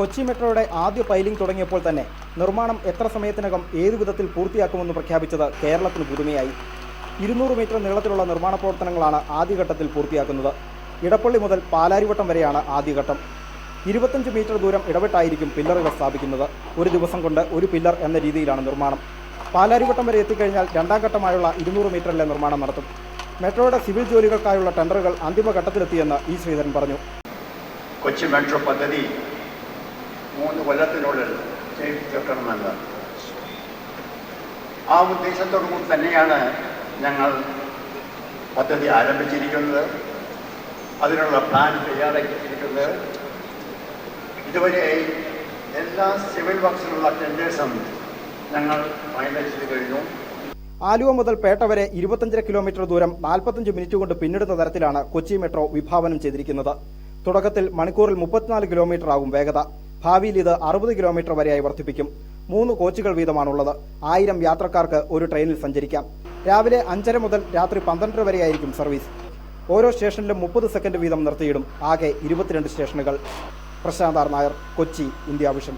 കൊച്ചി മെട്രോയുടെ ആദ്യ പൈലിംഗ് തുടങ്ങിയപ്പോൾ തന്നെ നിർമ്മാണം എത്ര സമയത്തിനകം ഏതു വിധത്തിൽ പൂർത്തിയാക്കുമെന്ന് പ്രഖ്യാപിച്ചത് കേരളത്തിന് പുതുമയായി. ഇരുന്നൂറ് മീറ്റർ നീളത്തിലുള്ള നിർമ്മാണ പ്രവർത്തനങ്ങളാണ് ആദ്യഘട്ടത്തിൽ പൂർത്തിയാക്കുന്നത്. ഇടപ്പള്ളി മുതൽ പാലാരിവട്ടം വരെയാണ് ആദ്യഘട്ടം. ഇരുപത്തഞ്ച് മീറ്റർ ദൂരം ഇടവിട്ടായിരിക്കും പില്ലറുകൾ സ്ഥാപിക്കുന്നത്. ഒരു ദിവസം കൊണ്ട് ഒരു പില്ലർ എന്ന രീതിയിലാണ് നിർമ്മാണം. പാലാരിവട്ടം വരെ എത്തിക്കഴിഞ്ഞാൽ രണ്ടാം ഘട്ടമായുള്ള ഇരുന്നൂറ് മീറ്ററിലെ നിർമ്മാണം നടത്തും. മെട്രോയുടെ സിവിൽ ജോലികൾക്കായുള്ള ടെൻഡറുകൾ അന്തിമഘട്ടത്തിലെത്തിയെന്ന് ഇ ശ്രീധരൻ പറഞ്ഞു. കൊച്ചി മെട്രോ പദ്ധതി മൂന്ന് കൊല്ലത്തിനുള്ളിൽ ചെയ്യിപ്പിച്ചെടുക്കണമെന്ന് ആ ഉദ്ദേശത്തോടു കൂടി തന്നെയാണ് ഞങ്ങൾ പദ്ധതി ആരംഭിച്ചിരിക്കുന്നത്. അതിനുള്ള പ്ലാൻ തയ്യാറാക്കിയിരിക്കുന്നത്. ഇതുവരെ എല്ലാ സിവിൽ വർക്സിനുള്ള ടെൻഡേഴ്സും ഞങ്ങൾ ഫൈനലൈസ് ചെയ്ത് കഴിഞ്ഞു. ആലുവ മുതൽ പേട്ട വരെ ഇരുപത്തഞ്ചര കിലോമീറ്റർ ദൂരം നാൽപ്പത്തഞ്ച് മിനിറ്റ് കൊണ്ട് പിന്നിടുന്ന തരത്തിലാണ് കൊച്ചി മെട്രോ വിഭാവനം ചെയ്തിരിക്കുന്നത്. തുടക്കത്തിൽ മണിക്കൂറിൽ മുപ്പത്തിനാല് കിലോമീറ്റർ ആകും വേഗത. ഭാവിയിൽ ഇത് അറുപത് കിലോമീറ്റർ വരെയായി വർദ്ധിപ്പിക്കും. മൂന്ന് കോച്ചുകൾ വീതമാണുള്ളത്. ആയിരം യാത്രക്കാർക്ക് ഒരു ട്രെയിനിൽ സഞ്ചരിക്കാം. രാവിലെ അഞ്ചര മുതൽ രാത്രി പന്ത്രണ്ടര വരെയായിരിക്കും സർവീസ്. ഓരോ സ്റ്റേഷനിലും മുപ്പത് സെക്കൻഡ് വീതം നിർത്തിയിടും. ആകെ ഇരുപത്തിരണ്ട് സ്റ്റേഷനുകൾ. പ്രശാന്താർ നായർ കൊച്ചി ഇന്ത്യ വിഷൻ.